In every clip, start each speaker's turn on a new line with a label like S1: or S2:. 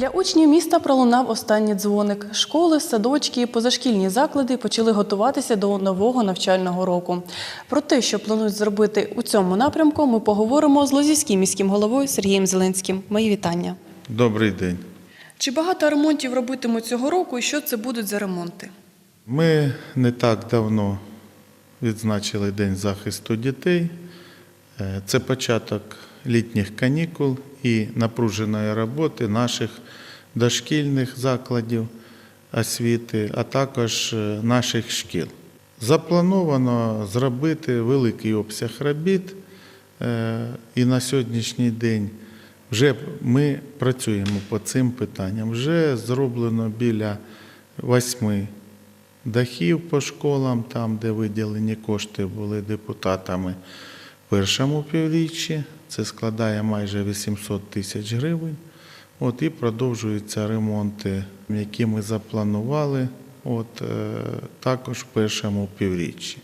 S1: Для учнів міста пролунав останній дзвоник. Школи, садочки і позашкільні заклади почали готуватися до нового навчального року. Про те, що планують зробити у цьому напрямку, ми поговоримо з Лозівським міським головою Сергієм Зеленським. Мої вітання.
S2: Добрий день.
S1: Чи багато ремонтів робитимуть цього року і що це будуть за ремонти?
S2: Ми не так давно відзначили День захисту дітей. Е, Це початок літніх канікул і напруженої роботи наших дошкільних закладів освіти, а також е, наших шкіл. Заплановано зробити великий обсяг робіт, е, і на сьогоднішній день вже ми працюємо по цим питанням. Вже зроблено біля восьми дахів по школам, там, де виділені кошти були депутатами в першому півріччі. Це складає майже 800 тисяч гривень. От, і продовжуються ремонти, які ми запланували от, е, також в першому півріччі.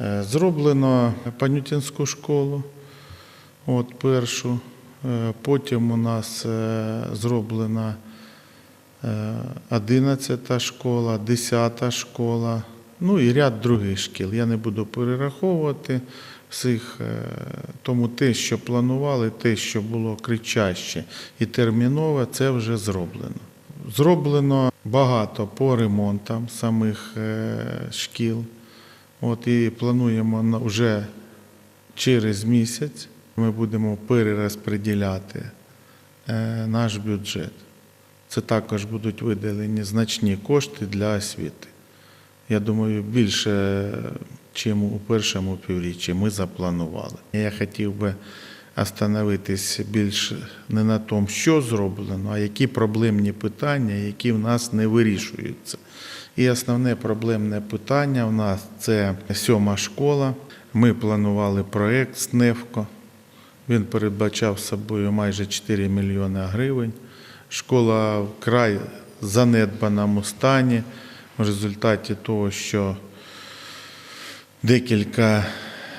S2: Е, Зроблено Панютинську школу, от першу. Е, Потім у нас зроблена 11 школа, 10 школа, ну і ряд других шкіл. Я не буду перераховувати всіх, е, тому те, що планували, те, що було кричаще і термінове, це вже зроблено. Зроблено багато по ремонтам самих е, шкіл. От і плануємо вже через місяць ми будемо перерозподіляти е, наш бюджет. Це також будуть виділені значні кошти для освіти. Я думаю, більше, ніж у першому півріччі ми запланували. Я хотів би остановитись більше не на тому, що зроблено, а які проблемні питання, які в нас не вирішуються. І основне проблемне питання в нас це сьома школа. Ми планували проєкт СНЕФКО. Він передбачав собою майже 4 мільйони гривень. Школа вкрай занедбаному стані в результаті того, що декілька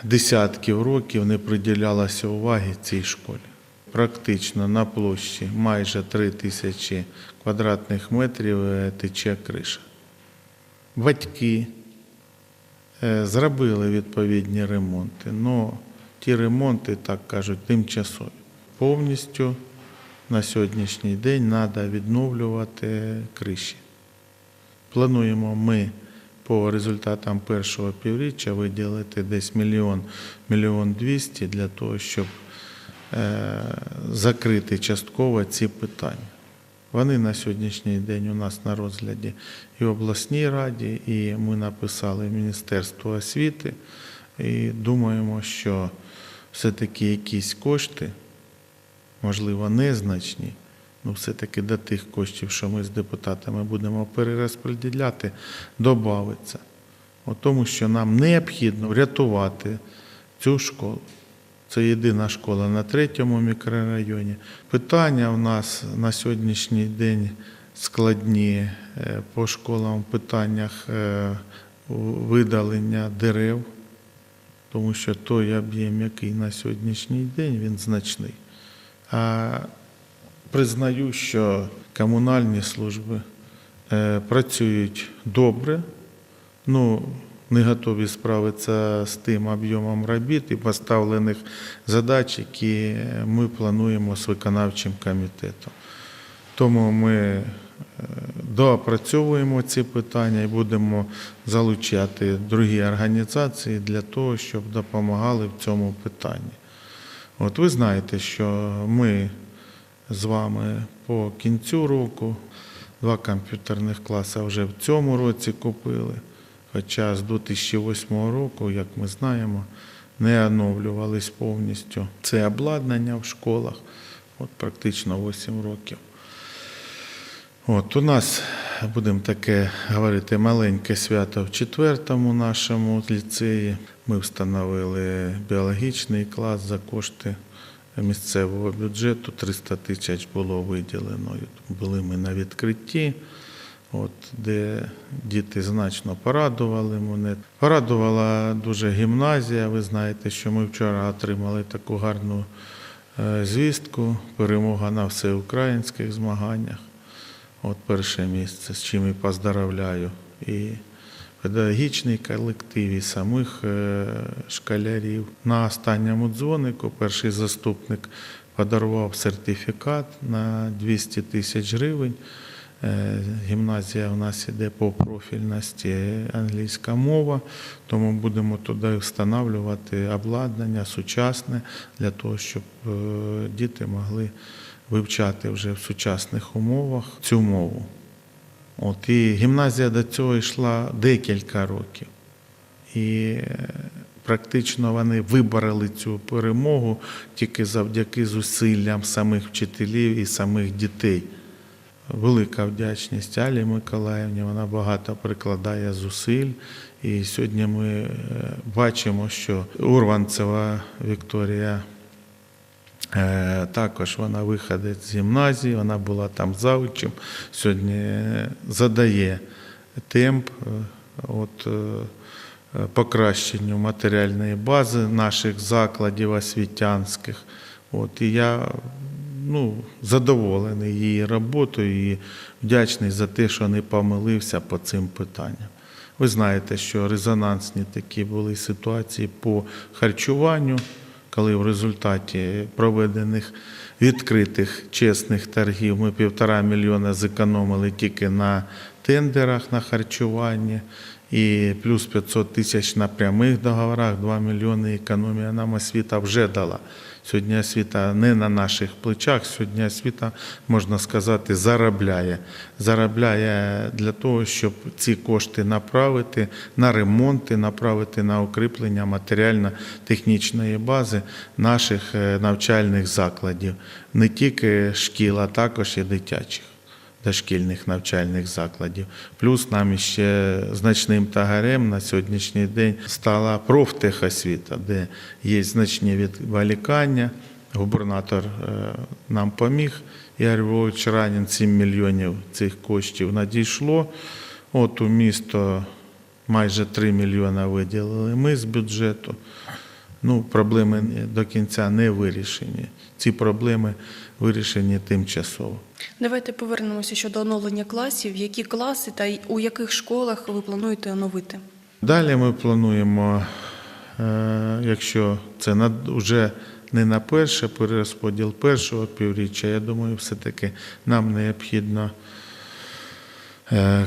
S2: десятків років не приділялося уваги цій школі. Практично на площі майже 3 тисячі квадратних метрів е, тече криша. Батьки е, зробили відповідні ремонти, але ті ремонти, так кажуть, тимчасові. Повністю на сьогоднішній день треба відновлювати криші. Плануємо ми по результатам першого півріччя виділити десь мільйон, мільйон двісті для того, щоб е, закрити частково ці питання. Вони на сьогоднішній день у нас на розгляді і в обласній раді, і ми написали Міністерству освіти. І думаємо, що все-таки якісь кошти, можливо, незначні, ну все-таки до тих коштів, що ми з депутатами будемо перерозподіляти, додавиться. От Тому що нам необхідно врятувати цю школу. Це єдина школа на третьому мікрорайоні. Питання у нас на сьогоднішній день складні е, по школам в питаннях е, видалення дерев, тому що той об'єм, який на сьогоднішній день, він значний. А признаю, що комунальні служби е, працюють добре, ну, не готові справитися з тим об'ємом робіт і поставлених задач, які ми плануємо з виконавчим комітетом. Тому ми е, доопрацьовуємо ці питання і будемо залучати другі організації для того, щоб допомагали в цьому питанні. От ви знаєте, що ми з вами по кінцю року два комп'ютерних класи вже в цьому році купили. Хоча з 2008 року, як ми знаємо, не оновлювались повністю. Це обладнання в школах, от практично 8 років. От у нас, будемо таке говорити, маленьке свято в четвертому нашому ліцеї. Ми встановили біологічний клас за кошти місцевого бюджету. 300 тисяч було виділено. Були ми на відкритті, от, де діти значно порадували мене. Порадувала дуже гімназія. Ви знаєте, що ми вчора отримали таку гарну е, звістку, перемога на всеукраїнських змаганнях. От перше місце, з чим і поздравляю. І педагогічний колектив, і самих е, школярів. На останньому дзвонику перший заступник подарував сертифікат на 200 тисяч гривень. Е, Гімназія у нас іде по профільності англійська мова, тому будемо туди встановлювати обладнання сучасне для того, щоб е, діти могли вивчати вже в сучасних умовах цю мову. От, і гімназія до цього йшла декілька років. І е, практично вони вибороли цю перемогу тільки завдяки зусиллям самих вчителів і самих дітей. Велика вдячність Алі Миколаївні, вона багато прикладає зусиль. І сьогодні ми е, бачимо, що Урванцева Вікторія Також вона виходить з гімназії, вона була там завучем. Сьогодні е, задає темп е, от, е, покращенню матеріальної бази наших закладів освітянських. От, і я ну, задоволений її роботою і вдячний за те, що не помилився по цим питанням. Ви знаєте, що резонансні такі були ситуації по харчуванню коли в результаті проведених відкритих чесних торгів ми півтора мільйона зекономили тільки на тендерах на харчування, і плюс 500 тисяч на прямих договорах, 2 мільйони економія нам освіта вже дала. Сьогодні освіта не на наших плечах, сьогодні освіта, можна сказати, заробляє. Заробляє для того, щоб ці кошти направити на ремонти, направити на укріплення матеріально-технічної бази наших е, навчальних закладів. Не тільки шкіл, а також і дитячих дошкільних навчальних закладів. Плюс нам ще значним тагарем на сьогоднішній день стала профтехосвіта, де є значні відволікання. Губернатор е, нам поміг. Ігор Львович Ранін 7 мільйонів цих коштів надійшло. От у місто майже 3 мільйона виділили ми з бюджету. Ну, проблеми до кінця не вирішені. Ці проблеми вирішені тимчасово.
S1: Давайте повернемося щодо оновлення класів. Які класи та у яких школах ви плануєте оновити?
S2: Далі ми плануємо, е, якщо це вже не на перше перерозподіл першого півріччя, я думаю, все-таки нам необхідно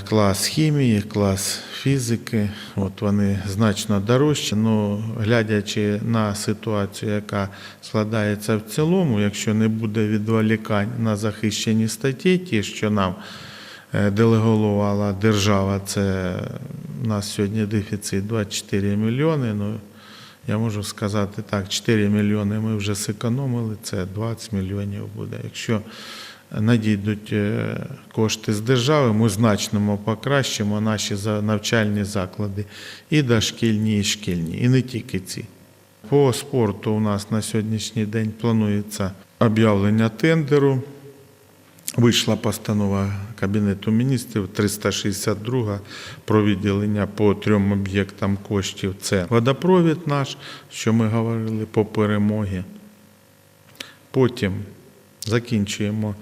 S2: клас хімії, клас фізики. От вони значно дорожчі. Ну, глядячи на ситуацію, яка складається в цілому, якщо не буде відволікань на захищені статті, ті, що нам е, делегувала держава, це у нас сьогодні дефіцит 24 мільйони. Ну, я можу сказати так, 4 мільйони ми вже зекономили, це 20 мільйонів буде. Якщо надійдуть е, кошти з держави, ми значно покращимо наші навчальні заклади і дошкільні, і шкільні, і не тільки ці. По спорту у нас на сьогоднішній день планується об'явлення тендеру. Вийшла постанова Кабінету міністрів 362 про виділення по трьом об'єктам коштів. Це водопровід наш, що ми говорили по перемогі. Потім закінчуємо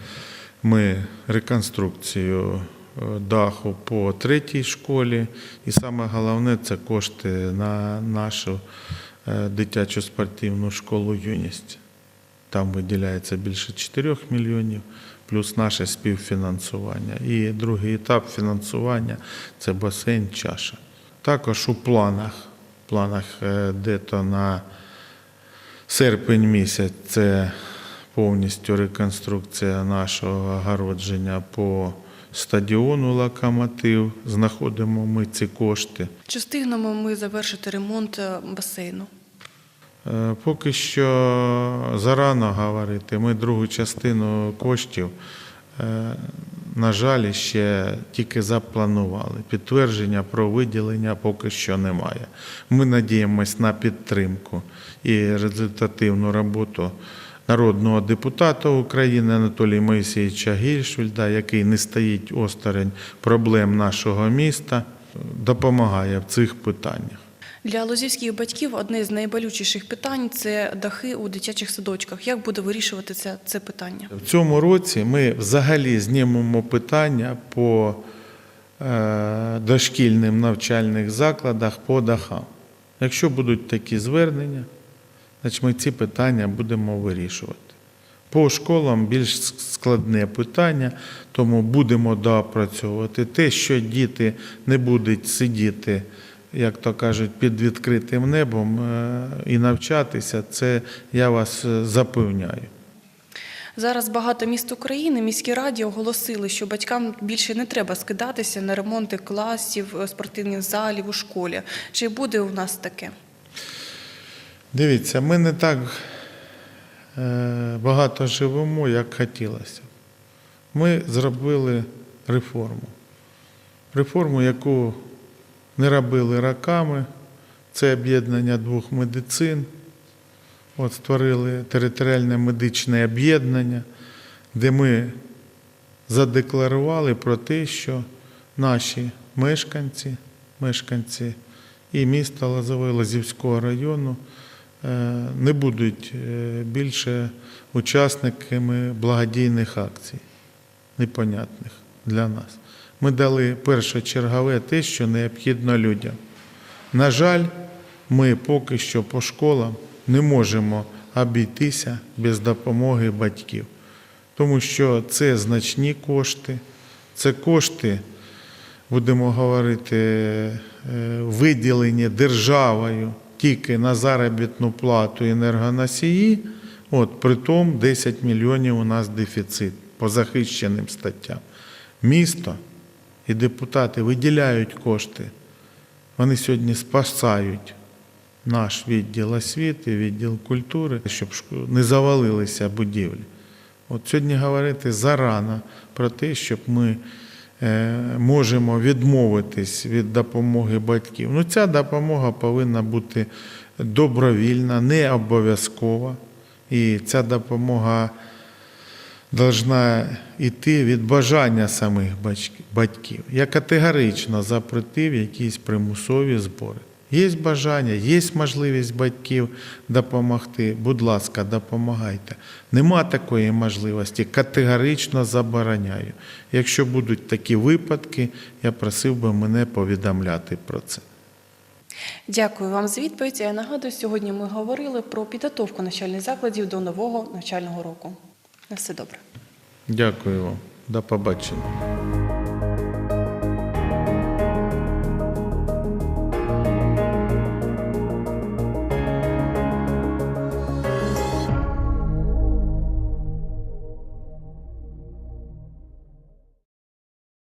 S2: ми реконструкцію е, даху по третій школі. І саме головне це кошти на нашу е, дитячу спортивну школу юність. Там виділяється більше 4 мільйонів, плюс наше співфінансування. І другий етап фінансування це басейн чаша. Також у планах, планах е, де-то на серпень місяць це повністю реконструкція нашого огородження по стадіону Локомотив. Знаходимо ми ці кошти.
S1: Чи встигнемо ми завершити ремонт е, басейну?
S2: Е, Поки що зарано говорити. Ми другу частину коштів, е, на жаль, ще тільки запланували. Підтвердження про виділення поки що немає. Ми надіємось на підтримку і результативну роботу народного депутата України Анатолія Моїсеївича Гільшвільда, який не стоїть осторонь проблем нашого міста, допомагає в цих питаннях.
S1: Для лозівських батьків одне з найболючіших питань це дахи у дитячих садочках. Як буде вирішуватися це питання?
S2: В цьому році ми взагалі знімемо питання по е, дошкільним навчальних закладах по дахам. Якщо будуть такі звернення, значить ми ці питання будемо вирішувати. По школам більш складне питання, тому будемо доопрацьовувати те, що діти не будуть сидіти, як то кажуть, під відкритим небом е, і навчатися, це я вас е, запевняю.
S1: Зараз багато міст України, міські раді оголосили, що батькам більше не треба скидатися на ремонти класів, е, спортивних залів у школі. Чи буде у нас таке?
S2: Дивіться, ми не так е, багато живемо, як хотілося. Ми зробили реформу. Реформу, яку не робили роками. Це об'єднання двох медицин. От створили територіальне медичне об'єднання, де ми задекларували про те, що наші мешканці, мешканці і міста Лозове Лозівського району не будуть е, більше учасниками благодійних акцій, непонятних для нас. Ми дали першочергове те, що необхідно людям. На жаль, ми поки що по школам не можемо обійтися без допомоги батьків, тому що це значні кошти, це кошти, будемо говорити, е, виділені державою тільки на заробітну плату енергоносії. От, притом 10 мільйонів у нас дефіцит по захищеним статтям. Місто і депутати виділяють кошти. Вони сьогодні спасають наш відділ освіти, відділ культури, щоб не завалилися будівлі. От сьогодні говорити зарано про те, щоб ми можемо відмовитись від допомоги батьків. Ну, ця допомога повинна бути добровільна, не обов'язкова. І ця допомога повинна йти від бажання самих батьків. Я категорично запретив якісь примусові збори. Є бажання, є можливість батьків допомогти. Будь ласка, допомагайте. Нема такої можливості, категорично забороняю. Якщо будуть такі випадки, я просив би мене повідомляти про це.
S1: Дякую вам за відповідь. Я нагадую, сьогодні ми говорили про підготовку навчальних закладів до нового навчального року. На все добре.
S2: Дякую вам. До побачення.